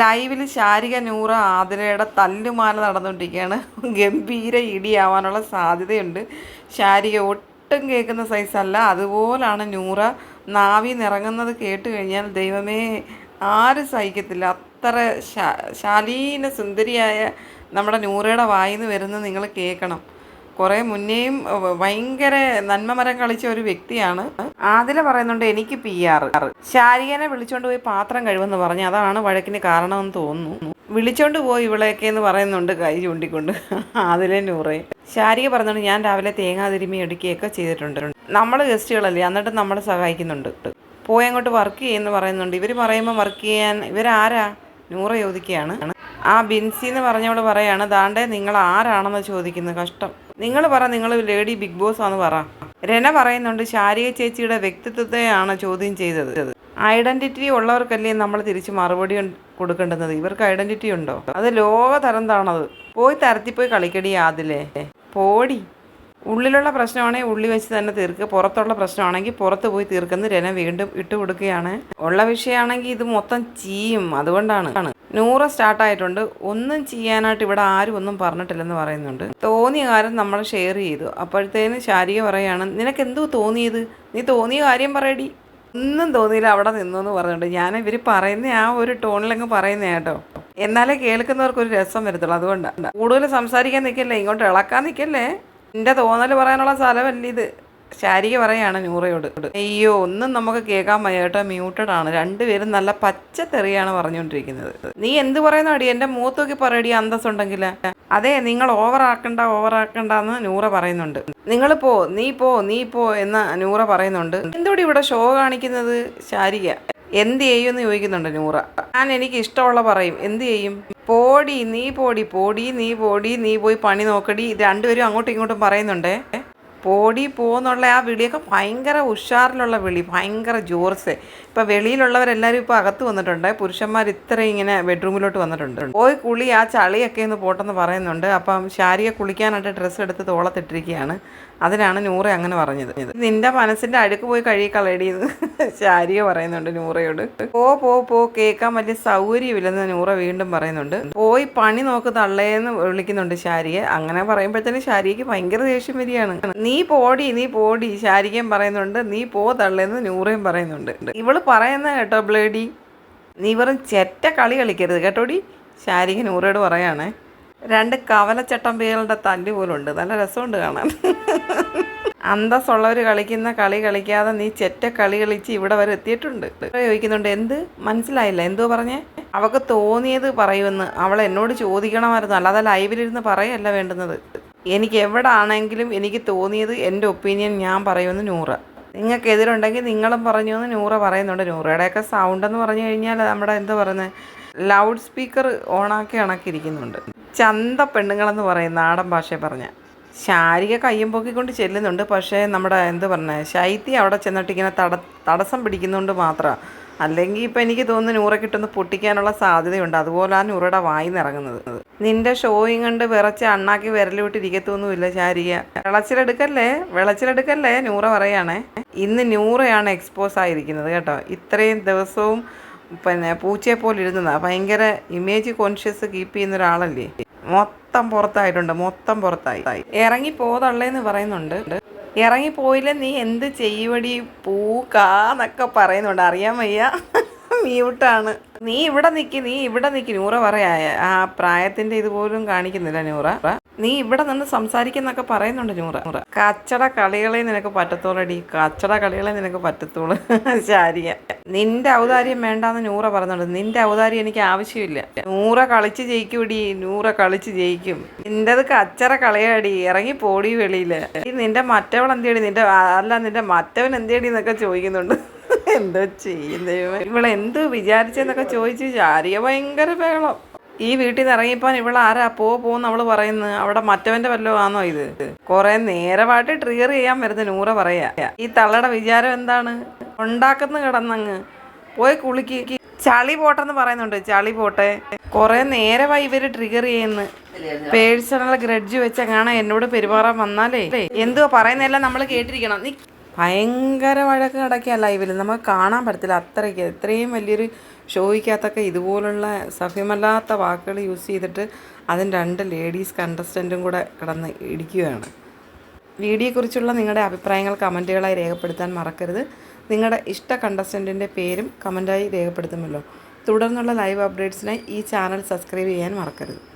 ലൈവിൽ ശാരിക നൂറ ആതിരയുടെ തല്ലുമാല നടന്നുകൊണ്ടിരിക്കുകയാണ്. ഗംഭീര ഇടിയാവാനുള്ള സാധ്യതയുണ്ട്. ശാരിക ഒട്ടും കേൾക്കുന്ന സൈസല്ല അതുപോലാണ് നൂറ നാവി നിറങ്ങുന്നത് കേട്ട് കഴിഞ്ഞാൽ ദൈവമേ ആരും സഹിക്കത്തില്ല. അത്ര ശാലീന സുന്ദരിയായ നമ്മുടെ നൂറയുടെ വായിന്ന് വരുന്നത് നിങ്ങൾ കേൾക്കണം. കുറേ മുന്നേയും ഭയങ്കര നന്മമരം കളിച്ച ഒരു വ്യക്തിയാണ്. ആദില പറയുന്നുണ്ട് എനിക്ക് പി ആർ ശാരികനെ വിളിച്ചോണ്ട് പോയി പാത്രം കഴിവെന്ന് പറഞ്ഞു അതാണ് വഴക്കിന് കാരണമെന്ന് തോന്നുന്നു. വിളിച്ചോണ്ട് പോയി ഇവളെയൊക്കെ എന്ന് പറയുന്നുണ്ട് കൈ ചൂണ്ടിക്കൊണ്ട്. അതിലെ നൂറേ. ശാരിക പറയുന്നുണ്ട് ഞാൻ രാവിലെ തേങ്ങാ തിരുമി എടുക്കുകയൊക്കെ ചെയ്തിട്ടുണ്ട്. നമ്മൾ ഗസ്റ്റുകളല്ലേ എന്നിട്ട് നമ്മളെ സഹായിക്കുന്നുണ്ട്. പോയി അങ്ങോട്ട് വർക്ക് ചെയ്യുമെന്ന് പറയുന്നുണ്ട്. ഇവർ പറയുമ്പോൾ വർക്ക് ചെയ്യാൻ ഇവരാരാ? നൂറ ചോദിക്കുകയാണ്. ആ ബിൻസി എന്ന് പറഞ്ഞവൾ പറയാണ് ദാണ്ടെ നിങ്ങൾ ആരാണെന്ന് ചോദിക്കുന്നു കഷ്ടം. നിങ്ങൾ പറ നിങ്ങൾ ലേഡി ബിഗ് ബോസ് ആണെന്ന് പറ. രന പറയുന്നുണ്ട് ശാരിക ചേച്ചിയുടെ വ്യക്തിത്വത്തെയാണ് ചോദ്യം ചെയ്തത്. ഐഡന്റിറ്റി ഉള്ളവർക്കല്ലേ നമ്മൾ തിരിച്ച് മറുപടി കൊടുക്കേണ്ടുന്നത്? ഇവർക്ക് ഐഡന്റിറ്റി ഉണ്ടോ? അത് ലോക തരംതാണത് പോയി തരത്തിപ്പോയി കളിക്കടി ആദിലേ. പോടി. ഉള്ളിലുള്ള പ്രശ്നമാണെങ്കിൽ ഉള്ളി വെച്ച് തന്നെ തീർക്കുക. പുറത്തുള്ള പ്രശ്നമാണെങ്കിൽ പുറത്ത് പോയി തീർക്കുന്ന രന വീണ്ടും ഇട്ട് കൊടുക്കുകയാണ് ഉള്ള വിഷയമാണെങ്കിൽ ഇത് മൊത്തം ചീയും. അതുകൊണ്ടാണ് നൂറ് സ്റ്റാർട്ടായിട്ടുണ്ട് ഒന്നും ചെയ്യാനായിട്ട് ഇവിടെ ആരും ഒന്നും പറഞ്ഞിട്ടില്ലെന്ന് പറയുന്നുണ്ട്. തോന്നിയ കാര്യം നമ്മൾ ഷെയർ ചെയ്തു. അപ്പോഴത്തേന് ശാരിക പറയാണ് നിനക്ക് എന്തോ തോന്നിയത്? നീ തോന്നിയ കാര്യം പറയടി. ഒന്നും തോന്നിയില്ല അവിടെ നിന്നു എന്ന് പറഞ്ഞിട്ടുണ്ട് ഞാൻ ഇവർ പറയുന്ന ആ ഒരു ടോണിലങ്ങ് പറയുന്ന കേട്ടോ. എന്നാലേ കേൾക്കുന്നവർക്ക് ഒരു രസം വരത്തുള്ളൂ. അതുകൊണ്ടാണ് കൂടുതൽ സംസാരിക്കാൻ നിൽക്കല്ലേ ഇങ്ങോട്ട് ഇളക്കാൻ നിൽക്കല്ലേ എന്റെ തോന്നൽ പറയാനുള്ള സ്ഥലമല്ല ഇത്? ശാരിക പറയാണ് നൂറയോട്. അയ്യോ ഒന്നും നമുക്ക് കേൾക്കാൻ വയ്യ മ്യൂട്ടഡ് ആണ്. രണ്ടുപേരും നല്ല പച്ച തെറിയാണ് പറഞ്ഞുകൊണ്ടിരിക്കുന്നത്. നീ എന്ത് പറയുന്ന അടി? എന്റെ മൂത്തൊക്കെ പറയടി അന്തസ്സുണ്ടെങ്കിൽ അതെ നിങ്ങൾ ഓവറാക്കണ്ട ഓവറാക്കണ്ട എന്ന് നൂറ പറയുന്നുണ്ട്. നിങ്ങൾ പോ നീ പോ നീ പോ എന്ന് നൂറ പറയുന്നുണ്ട്. എന്തോടി ഇവിടെ ഷോ കാണിക്കുന്നത് ശാരിക? എന്ത് ചെയ്യും എന്ന് ചോദിക്കുന്നുണ്ട് നൂറ. ഞാൻ എനിക്ക് ഇഷ്ടമുള്ള പറയും. എന്ത് ചെയ്യും? പോടി നീ പോടി പോടി നീ പോടി നീ പോയി പണി നോക്കടി. രണ്ടുപേരും അങ്ങോട്ടും ഇങ്ങോട്ടും പറയുന്നുണ്ടേ. പോടി പോന്നുള്ള ആ വിളിയൊക്കെ ഭയങ്കര ഉഷാറിലുള്ള വിളി ഭയങ്കര ജോർസ്. ഇപ്പം വെളിയിലുള്ളവരെല്ലാവരും ഇപ്പോൾ അകത്ത് വന്നിട്ടുണ്ട്. പുരുഷന്മാർ ഇത്ര ഇങ്ങനെ ബെഡ്റൂമിലോട്ട് വന്നിട്ടുണ്ട്. പോയി കുളി ആ ചളിയൊക്കെ ഒന്ന് പോട്ടെന്ന് പറയുന്നുണ്ട്. അപ്പം ശാരിയെ കുളിക്കാനായിട്ട് ഡ്രസ്സ് എടുത്ത് തോളത്തിട്ടിരിക്കുകയാണ്. അതിനാണ് നൂറ അങ്ങനെ പറഞ്ഞത്. നിന്റെ മനസ്സിന്റെ അഴുക്ക് പോയി കഴുകി കളയടിയെന്ന് ശാരിയെ പറയുന്നുണ്ട് നൂറയോട്. പോ പോ കേൾക്കാൻ വലിയ സൗകര്യമില്ലെന്ന് നൂറ വീണ്ടും പറയുന്നുണ്ട്. പോയി പണി നോക്ക് തള്ളേന്ന് വിളിക്കുന്നുണ്ട് ശാരിയെ. അങ്ങനെ പറയുമ്പോഴത്തേനും ശാരിക്ക് ഭയങ്കര ദേഷ്യം വരികയാണ്. നീ പോടി നീ പോടി ശാരികയും പറയുന്നുണ്ട്. നീ പോ തള്ളേന്ന് നൂറയും പറയുന്നുണ്ട്. ഇവൾ പറയുന്ന കേട്ടോ ബ്ലേഡി. നീ വെറും ചെറ്റ കളി കളിക്കരുത് കേട്ടോടി ശാരിക നൂറയോട് പറയാണേ. രണ്ട് കവലച്ചട്ടമ്പികളുടെ തല്ല് പോലുണ്ട്. നല്ല രസമുണ്ട് കാണാൻ. അന്തസ്സുള്ളവർ കളിക്കുന്ന കളി കളിക്കാതെ നീ ചെറ്റ കളി കളിച്ച് ഇവിടെ വരെ എത്തിയിട്ടുണ്ട്. ചോദിക്കുന്നുണ്ട് എന്ത്? മനസ്സിലായില്ല. എന്തോ പറഞ്ഞേ? അവക്ക് തോന്നിയത് പറയുമെന്ന് അവൾ എന്നോട് ചോദിക്കണമായിരുന്നു. അല്ലാതെ ലൈവിലിരുന്ന് പറയല്ല വേണ്ടുന്നത്. എനിക്ക് എവിടെ ആണെങ്കിലും എനിക്ക് തോന്നിയത് എന്റെ ഒപ്പീനിയൻ ഞാൻ പറയുമെന്ന് നൂറ. നിങ്ങൾക്ക് എതിരുണ്ടെങ്കിൽ നിങ്ങളും പറഞ്ഞു എന്ന് നൂറ പറയുന്നുണ്ട്. നൂറയുടെയൊക്കെ സൗണ്ട് എന്ന് പറഞ്ഞു കഴിഞ്ഞാൽ നമ്മുടെ എന്താ പറയുന്നത് ലൗഡ് സ്പീക്കർ ഓണാക്കി ഇണക്കിയിരിക്കുന്നുണ്ട് ചന്ത പെണ്ണുങ്ങളെന്ന് പറയും നാടൻ ഭാഷ പറഞ്ഞ ശാരിക കയ്യും പൊക്കിക്കൊണ്ട് ചെല്ലുന്നുണ്ട്. പക്ഷേ നമ്മുടെ എന്ത് പറഞ്ഞ? ശൈത്യം അവിടെ ചെന്നിട്ട് ഇങ്ങനെ തട തടസ്സം പിടിക്കുന്നതുകൊണ്ട് മാത്രമാണ് അല്ലെങ്കിൽ ഇപ്പം എനിക്ക് തോന്നുന്നു നൂറ കിട്ടുന്ന പൊട്ടിക്കാനുള്ള സാധ്യതയുണ്ട്. അതുപോലെ ആ നൂറയുടെ വായി നിറങ്ങുന്നത്. നിന്റെ ഷോയും കണ്ട് വിറച്ച് അണ്ണാക്കി വിരലിവിട്ടിരിക്കത്തൊന്നുമില്ല ശാരിക വിളച്ചിലെടുക്കല്ലേ? വിളച്ചിലെടുക്കല്ലേ? നൂറ പറയാണേ. ഇന്ന് നൂറയാണ് എക്സ്പോസ് ആയിരിക്കുന്നത് കേട്ടോ. ഇത്രയും ദിവസവും പിന്നെ പൂച്ചയെ പോലെ ഇരുന്നതാണ് ഭയങ്കര ഇമേജ് കോൺഷ്യസ് കീപ്പ് ചെയ്യുന്ന ഒരാളല്ലേ? മൊത്തം പുറത്തായിട്ടുണ്ട്. മൊത്തം പുറത്തായി. ഇറങ്ങി പോതള്ളേന്ന് പറയുന്നുണ്ട്. ഇറങ്ങി പോയില്ല നീ എന്ത് ചെയ്യുവടി? പൂക്കാന്നൊക്കെ പറയുന്നുണ്ട്. അറിയാൻ വയ്യ. മ്യൂട്ടാണ്. നീ ഇവിടെ നിൽക്കി നീ ഇവിടെ നിൽക്കി നൂറ പറയാ ആ പ്രായത്തിന്റെ ഇതുപോലും കാണിക്കുന്നില്ല നൂറ. നീ ഇവിടെ നിന്ന് സംസാരിക്കുന്നൊക്കെ പറയുന്നുണ്ട് നൂറ. നൂറ. കച്ചട കളികളെ നിനക്ക് പറ്റത്തോളടി. കച്ചട കളികളെ നിനക്ക് പറ്റത്തോളൂ. ശാരിയ. നിന്റെ ഔദാര്യം വേണ്ടാന്ന് നൂറ പറഞ്ഞുണ്ട്. നിന്റെ ഔദാര്യം എനിക്ക് ആവശ്യമില്ല. നൂറ കളിച്ച് ജയിക്കൂടി. നൂറ കളിച്ച് ജയിക്കും. നിന്റേത് കച്ചറ കളിയാടി. ഇറങ്ങി പോടി വെളിയിൽ. നിന്റെ മറ്റവൾ എന്തേടി നിന്റെ അല്ല നിന്റെ മറ്റവൻ എന്തേടി എന്നൊക്കെ ചോദിക്കുന്നുണ്ട്. എന്തോ ചെയ്യുന്നേ ഇവളെന്ത് വിചാരിച്ചെന്നൊക്കെ ചോദിച്ചു ശാരിയ ഭയങ്കര ബഹളം. ഈ വീട്ടിൽ നിന്ന് ഇറങ്ങിപ്പോൻ ഇവിടെ ആരാ? പോ പോന്ന് അവൾ പറയുന്നത് അവിടെ മറ്റവന്റെ വല്ലോ ആണോ ഇത്? കുറെ നേരമായിട്ട് ട്രിഗർ ചെയ്യാൻ വരുന്ന നൂറ പറയാ. ഈ തള്ളയുടെ വിചാരം എന്താണ്? ഉണ്ടാക്കുന്ന കിടന്നങ്ങ് പോയി കുളിക്ക്. ചളി പോട്ടെന്ന് പറയുന്നുണ്ട്. ചളി പോട്ടെ. കുറെ നേരമായി ഇവർ ട്രിഗർ ചെയ്യുന്നു. പേഴ്സണൽ ഗ്രഡ്ജ് വെച്ചങ്ങാണ് എന്നോട് പെരുമാറാൻ വന്നാലേ. എന്തുവാ പറയുന്നതെല്ലാം നമ്മൾ കേട്ടിരിക്കണം. നീ ഭയങ്കര വഴക്ക് കിടക്കുക ലൈവിൽ നമുക്ക് കാണാൻ പറ്റത്തില്ല. അത്രയ്ക്ക്. ഇത്രയും വലിയൊരു ഷോയ്ക്കകത്തൊക്കെ ഇതുപോലുള്ള സഭ്യമല്ലാത്ത വാക്കുകൾ യൂസ് ചെയ്തിട്ട് അതിന് രണ്ട് ലേഡീസ് കണ്ടസ്റ്റന്റും കൂടെ കിടന്ന് ഇടിക്കുകയാണ്. വീഡിയോയെക്കുറിച്ചുള്ള നിങ്ങളുടെ അഭിപ്രായങ്ങൾ കമന്റുകളായി രേഖപ്പെടുത്താൻ മറക്കരുത്. നിങ്ങളുടെ ഇഷ്ട കണ്ടസ്റ്റന്റിന്റെ പേരും കമന്റായി രേഖപ്പെടുത്തുമല്ലോ. തുടർന്നുള്ള ലൈവ് അപ്ഡേറ്റ്സിനായി ഈ ചാനൽ സബ്സ്ക്രൈബ് ചെയ്യാൻ മറക്കരുത്.